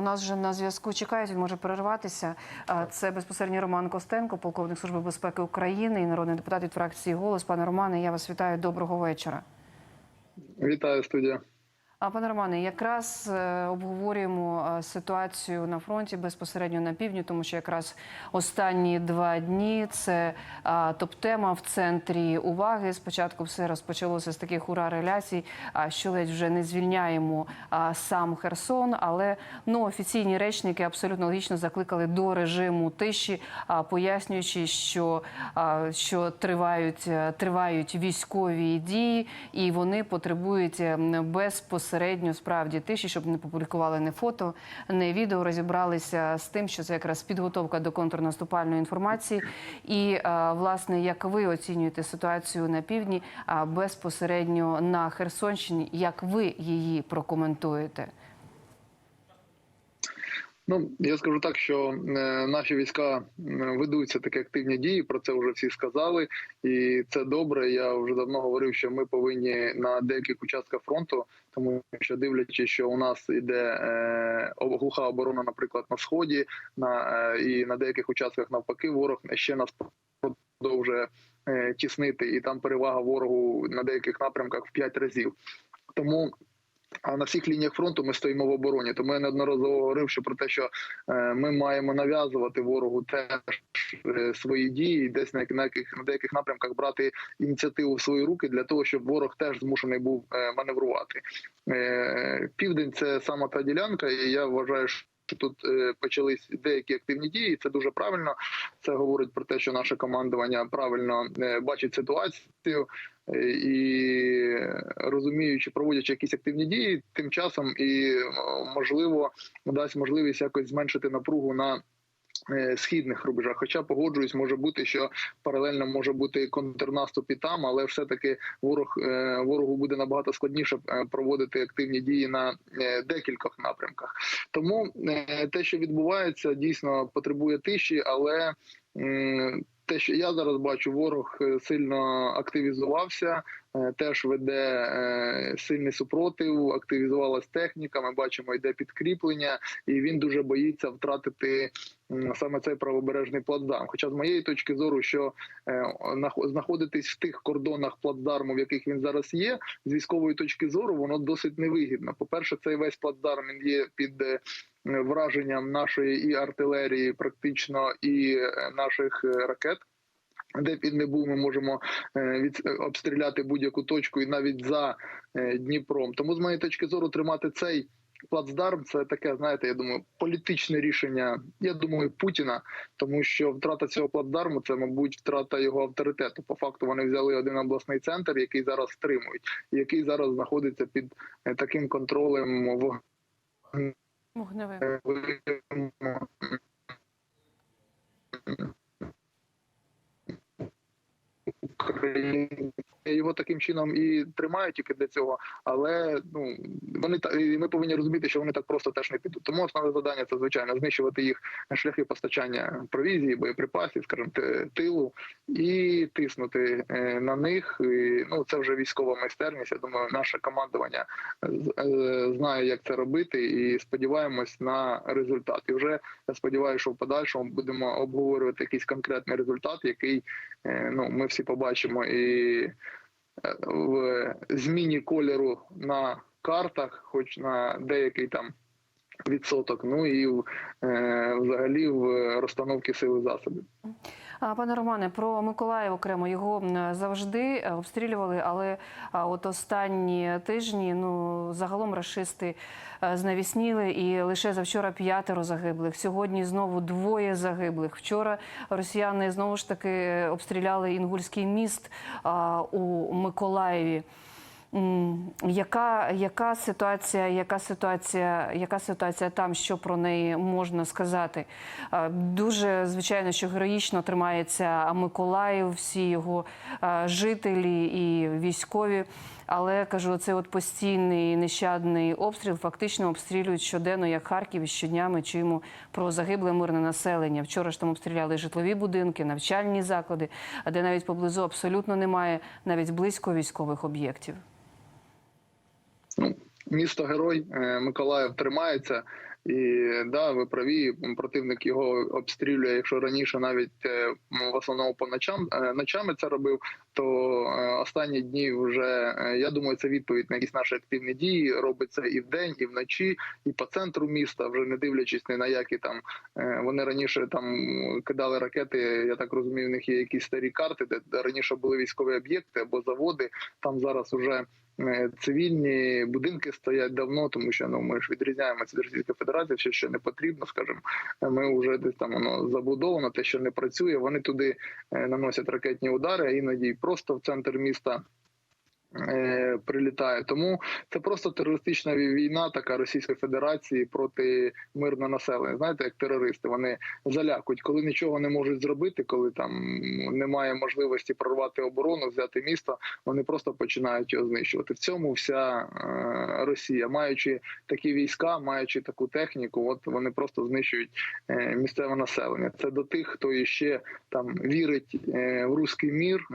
у нас вже на зв'язку чекають. Він може перерватися. Це безпосередньо Роман Костенко, полковник служби безпеки України і народний депутат від фракції голос. Пане Романе, я вас вітаю. Доброго вечора. Вітаю студія. Пане Романе, якраз е, обговорюємо е, ситуацію на фронті безпосередньо на півдні, тому що якраз останні два дні це топ-тема в центрі уваги. Спочатку все розпочалося з таких ура реляцій, що ледь вже не звільняємо сам Херсон. Але ну офіційні речники абсолютно логічно закликали до режиму тиші, пояснюючи, що, що тривають, е, тривають військові дії, і вони потребують м, безпосередньо справді тиші, щоб не публікували не фото, не відео. Розібралися з тим, що це якраз підготовка до контрнаступальної інформації. І е, власне, як ви оцінюєте ситуацію на півдні, безпосередньо на Херсонщині, як ви її прокоментуєте? Ну я скажу так, що е, наші війська е, ведуться такі активні дії. Про це вже всі сказали, і це добре. Я вже давно говорив, що ми повинні на деяких участках фронту, тому що дивлячись, що у нас іде е, глуха оборона, наприклад, на сході, на і на деяких участках навпаки, ворог ще нас продовжує тіснити, і там перевага ворогу на деяких напрямках в 5 разів. Тому а на всіх лініях фронту ми стоїмо в обороні. Тому я неодноразово говорив, що про те, що е, ми маємо нав'язувати ворогу теж е, свої дії, десь на, яких на деяких напрямках брати ініціативу в свої руки для того, щоб ворог теж змушений був е, маневрувати. Південь це сама та ділянка, і я вважаю, що. Тут е, почались деякі активні дії. Це дуже правильно. Це говорить про те, що наше командування правильно е, бачить ситуацію е, і розуміючи, проводячи якісь активні дії, тим часом і можливо дасть можливість якось зменшити напругу на. Е, Східних рубежах, хоча погоджуюсь, може бути, що паралельно може бути контрнаступ і там, але все таки ворог е, ворогу буде набагато складніше е, проводити активні дії на декількох напрямках. Тому те, що відбувається, дійсно потребує тиші, але те, що я зараз бачу, ворог е, сильно активізувався, е, теж веде е, сильний супротив, активізувалась техніка. Ми бачимо, йде підкріплення, і він дуже боїться втратити саме цей правобережний плацдарм. Хоча з моєї точки зору, що нах- знаходитись в тих кордонах плацдарму, в яких він зараз є, з військової точки зору, воно досить невигідно. По перше, цей весь плацдарм він є під. Е, Враженням нашої і артилерії, практично і е, наших е, ракет, де б він не був, ми можемо від обстріляти будь-яку точку і навіть за Дніпром. Тому з моєї точки зору тримати цей плацдарм це таке, знаєте, я думаю, політичне рішення. Я думаю, Путіна, тому що втрата цього плацдарму це, мабуть, втрата його авторитету. По факту вони взяли один обласний центр, який зараз стримують, який зараз знаходиться під таким контролем в України. Його таким чином і тримають тільки для цього, але ну вони ми повинні розуміти, що вони так просто теж не підуть. Тому основне завдання це звичайно знищувати їх шляхи постачання провізії, боєприпасів, скажімо, тилу і тиснути е, на них. І, ну це вже військова майстерність. Я думаю, наше командування з- е, знає, як це робити, і сподіваємось на результат. І вже я сподіваюся, що в подальшому будемо обговорювати якийсь конкретний результат, який е, ну ми всі побачимо і е, в зміні кольору на картах, хоч на деякий там відсоток, ну і е, взагалі в розстановці сил і засобів. Пане Романе, про Миколаїв окремо його завжди е, обстрілювали, але от останні тижні ну загалом рашисти е, знавісніли, і лише завчора п'ятеро загиблих. Сьогодні знову двоє загиблих. Вчора росіяни знову ж таки обстріляли Інгульський міст у Миколаєві. Яка, яка ситуація, яка ситуація, яка ситуація там, що про неї можна сказати? Дуже звичайно, що героїчно тримається Миколаїв, всі його жителі і військові. Але кажу, цей от постійний нещадний обстріл фактично обстрілюють щоденно, як Харків, і щодня ми чуємо про загибле мирне населення. Вчора ж там обстріляли житлові будинки, навчальні заклади, де навіть поблизу абсолютно немає навіть близько військових об'єктів. Ну, місто герой е, Миколаїв тримається. І да, ви праві. Противник його обстрілює. Якщо раніше навіть е, в основному по ночам е, ночами це робив, то останні дні вже я думаю, це відповідь на якісь наші активні дії. Робиться і вдень, і вночі, і по центру міста, вже не дивлячись ні на які там вони раніше там кидали ракети. Я так розумію, в них є якісь старі карти, де, раніше були військові об'єкти або заводи. Там зараз уже цивільні будинки стоять давно, тому що ну ми ж відрізняємося від Російської Федерації, що ще не потрібно, скажімо. Ми вже десь там воно забудовано, те, що не працює. Вони туди е, наносять ракетні удари, а іноді просто в центр міста. Е, Прилітає, тому це просто терористична війна, така Російської Федерації проти мирного населення. Знаєте, як терористи вони залякують, коли нічого не можуть зробити, коли там немає можливості прорвати оборону, взяти місто. Вони просто починають його знищувати. В цьому вся е, Росія, маючи такі війська, маючи таку техніку, от вони просто знищують е, місцеве населення. Це до тих, хто іще там вірить в руський мір.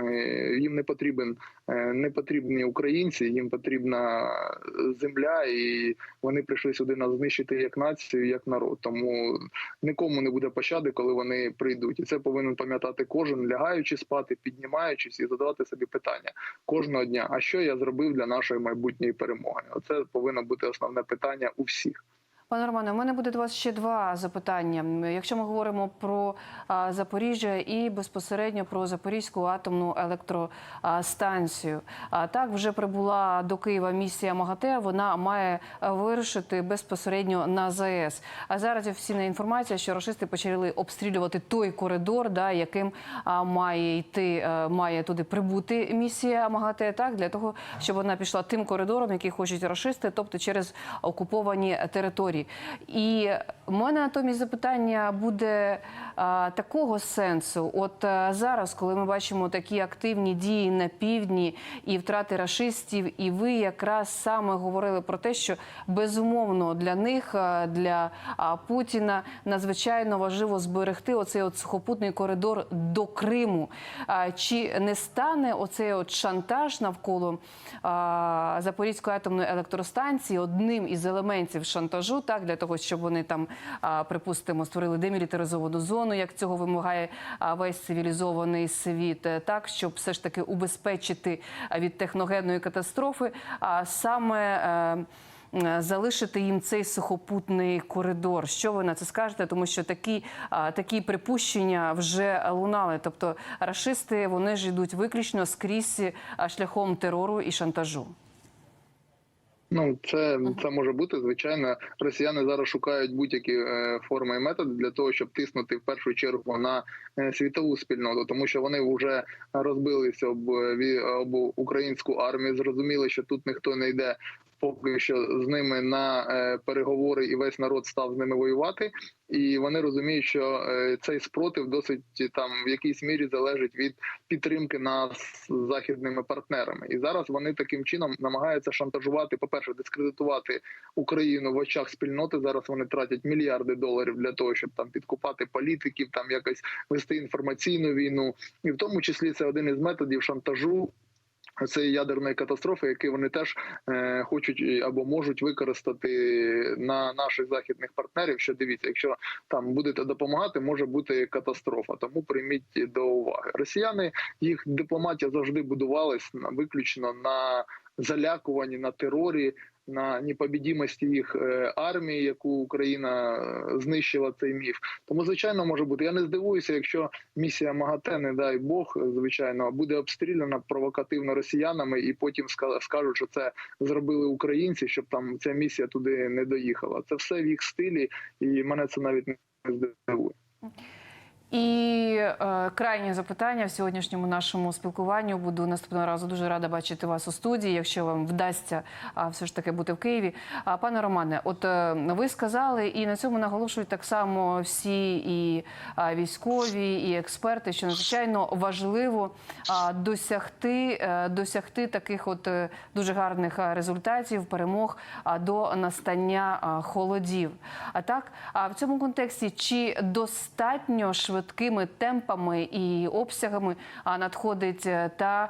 Їм не потрібен не потрібні українці, їм потрібна земля, і вони прийшли сюди нас знищити як націю, як народ. Тому нікому не буде пощади, коли вони прийдуть. І це повинен пам'ятати кожен, лягаючи спати, піднімаючись і задавати собі питання кожного дня. А що я зробив для нашої майбутньої перемоги? Оце повинно бути основне питання у всіх. Пане Романе, у мене буде до вас ще два запитання. Якщо ми говоримо про Запоріжжя і безпосередньо про Запорізьку атомну електростанцію. Так вже прибула до Києва місія МАГАТЕ. Вона має вирушити безпосередньо на ЗАЕС. А зараз офіційна інформація, що рашисти почали обстрілювати той коридор, да, яким має йти, має туди прибути місія МАГАТЕ, так для того, щоб вона пішла тим коридором, який хочуть рашисти, тобто через окуповані території. І в мене натомість запитання буде а, такого сенсу. От а, зараз, коли ми бачимо такі активні дії на півдні і втрати рашистів, і ви якраз саме говорили про те, що безумовно для них, для а, Путіна, надзвичайно важливо зберегти оцей от сухопутний коридор до Криму. А, чи не стане оцей от шантаж навколо а, Запорізької атомної електростанції одним із елементів шантажу, так для того, щоб вони там, припустимо, створили демілітаризовану зону, як цього вимагає весь цивілізований світ, е, так щоб все ж таки убезпечити від техногенної катастрофи, а саме. е, е, Залишити їм цей сухопутний коридор. Що ви на це скажете? Тому що такі, такі припущення вже лунали. Тобто рашисти вони ж йдуть виключно скрізь шляхом терору і шантажу. Ну, це, це може бути звичайно. Росіяни зараз шукають будь-які е, форми і методи для того, щоб тиснути в першу чергу на е, світову спільноту, тому що вони вже розбилися об, е, об українську армію. Зрозуміли, що тут ніхто не йде. Поки що з ними на е, переговори, і весь народ став з ними воювати, і вони розуміють, що е, цей спротив досить там в якійсь мірі залежить від підтримки нас західними партнерами. І зараз вони таким чином намагаються шантажувати, по перше, дискредитувати Україну в очах спільноти. Зараз вони тратять мільярди доларів для того, щоб там підкупати політиків, там якось вести інформаційну війну, і в тому числі це один із методів шантажу. Цієї ядерної катастрофи, які вони теж е, хочуть або можуть використати на наших західних партнерів. Що дивіться, якщо там будете допомагати, може бути катастрофа. Тому прийміть до уваги. Росіяни їх дипломатія завжди будувалась виключно на залякуванні, на терорі. На непобідімості їх е, армії, яку Україна е, знищила цей міф, тому звичайно може бути. Я не здивуюся, якщо місія МАГАТЕ, не дай Бог, звичайно, буде обстріляна провокативно росіянами, і потім ска- скажуть, що це зробили українці, щоб там ця місія туди не доїхала. Це все в їх стилі, і мене це навіть не здивує. І е, крайнє запитання в сьогоднішньому нашому спілкуванню. Буду наступного разу дуже рада бачити вас у студії, якщо вам вдасться а, все ж таки бути в Києві. А, пане Романе, от е, ви сказали, і на цьому наголошують так само всі і а, військові, і експерти, що надзвичайно важливо а, досягти, е, досягти таких от е, дуже гарних результатів, перемог а, до настання а, холодів. А так, а в цьому контексті чи достатньо швидко? Швидкими темпами і обсягами надходить е, та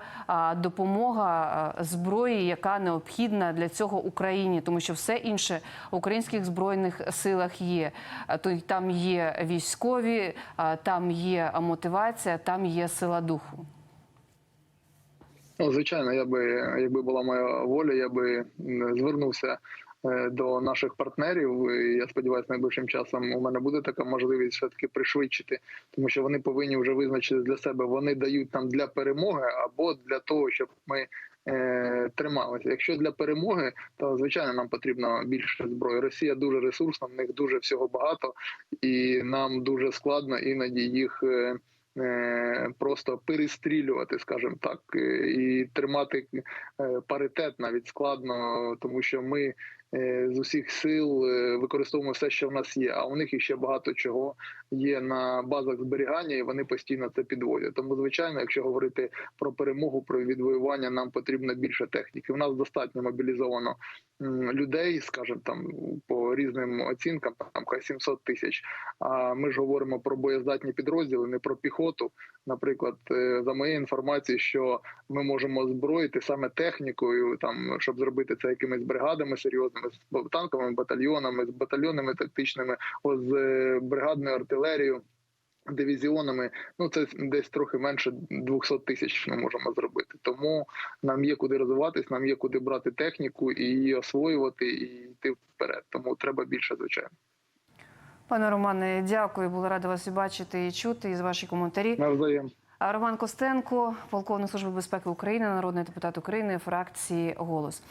допомога зброї, яка необхідна для цього Україні, тому що все інше в українських збройних силах є. То там є військові, там є мотивація, там є сила духу. Ну, звичайно, я би, якби була моя воля, я би звернувся е, до наших партнерів. Я сподіваюся, найближчим часом у мене буде така можливість все таки пришвидшити, тому що вони повинні вже визначити для себе. Вони дають нам для перемоги або для того, щоб ми. е, Трималися. Якщо для перемоги, то звичайно нам потрібно більше зброї. Росія дуже ресурсна, в них дуже всього багато, і нам дуже складно іноді їх е, е, просто перестрілювати, скажімо так, е, і тримати е, паритет навіть складно, тому що ми е, з усіх сил е, використовуємо все, що в нас є. А у них іще багато чого є на базах зберігання, і вони постійно це підводять. Тому, звичайно, якщо говорити про перемогу, про відвоювання, нам потрібно більше техніки. У нас достатньо мобілізовано людей, скажімо, там по різним оцінкам, там хай 700 тисяч. А ми ж говоримо про боєздатні підрозділи, не про піхоту. Наприклад, е, за моєю інформацією, що ми можемо озброїти саме технікою, там щоб зробити це якимись бригадами серйозними, з танковими батальйонами, з батальйонами тактичними, ось з е, бригадною артилерією. Дивізіонами, ну це десь трохи менше 200 тисяч ми можемо зробити. Тому нам є куди розвиватись, нам є куди брати техніку і її освоювати і йти вперед. Тому треба більше, звичайно. Пане Романе, дякую. Була рада вас бачити і чути і з ваші коментарі. Навзаєм. Роман Костенко, полковник служби безпеки України, народний депутат України, фракції Голос.